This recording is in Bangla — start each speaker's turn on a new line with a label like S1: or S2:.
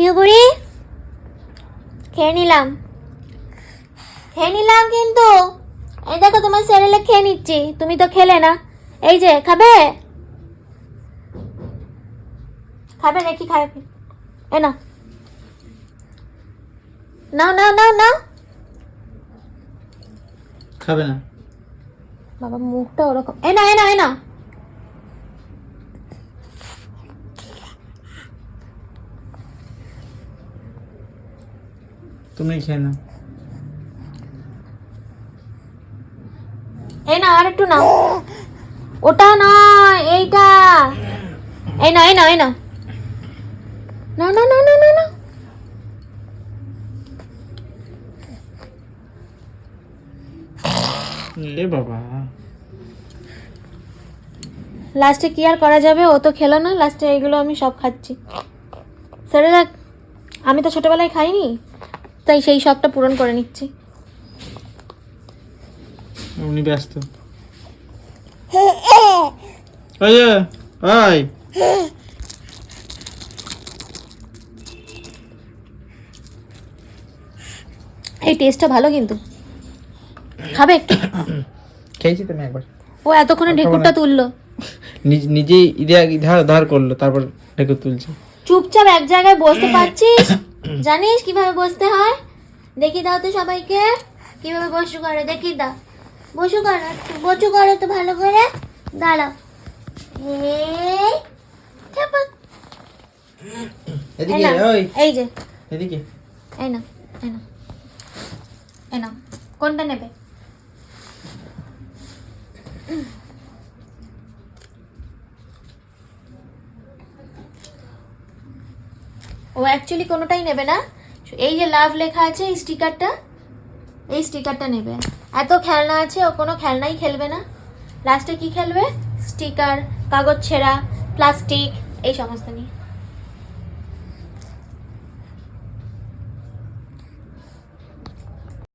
S1: ইউ খেয়ে নিলাম। খেয়ে নিলাম কিন্তু এই দেখো তোমার স্যারেলে খেয়ে নিচ্ছি তুমি তো খেলে না। এই যে খাবে? খাবে নাকি খাবে? এ না নাও নাও নাও নাও।
S2: খাবে না।
S1: বাবা মুখটা ওরকম। এ না এ না এ না
S2: তুমি খেয়ে নাও
S1: এই না আর একটু নাও। ওটা নয় এইটা। এই না এই না এই না। না না না না না না।
S2: লে বাবা।
S1: লাস্টে কি আর করা যাবে? ও তো খেলো না। লাস্টে এইগুলো আমি সব খাচ্ছি। সেরে দেখ আমি তো ছোটবেলায় খাইনি। তাই সেই শখটা পূরণ করে নিচ্ছি।
S2: উনি ব্যস্ত। ওই ওই
S1: এই। টেস্টটা ভালো কিন্তু। খাবে একটু।
S2: খেয়েছি তুমি একবার।
S1: ও এতক্ষণে ঢেকুরটা তুললো।
S2: নিজ- নিজেই ইধার ইধার ধার করল তারপর ঢেকে তুলছে।
S1: চুপচাপ এক জায়গায় বসতে পারছিস? জানিস কীভাবে বসতে হয়? দেখি দাও তো সবাইকে। কীভাবে বসু করে? দেখি দাও। বসু করো বসু করো তো ভালো করে। দাঁড়াও। এই যে।
S2: এদিকে।
S1: এই না এই না এই না কোনটা নেবে? ও অ্যাকচুয়ালি কোনোটাই নেবে না। এই যে লাভ লেখা আছে, এই স্টিকারটা এই স্টিকারটা নেবে। এত খেলনা আছে, ও কোনো খেলনাই খেলবে না। লাস্টে কি খেলবে? স্টিকার কাগজ ছেঁড়া প্লাস্টিক এই সমস্ত নিয়ে।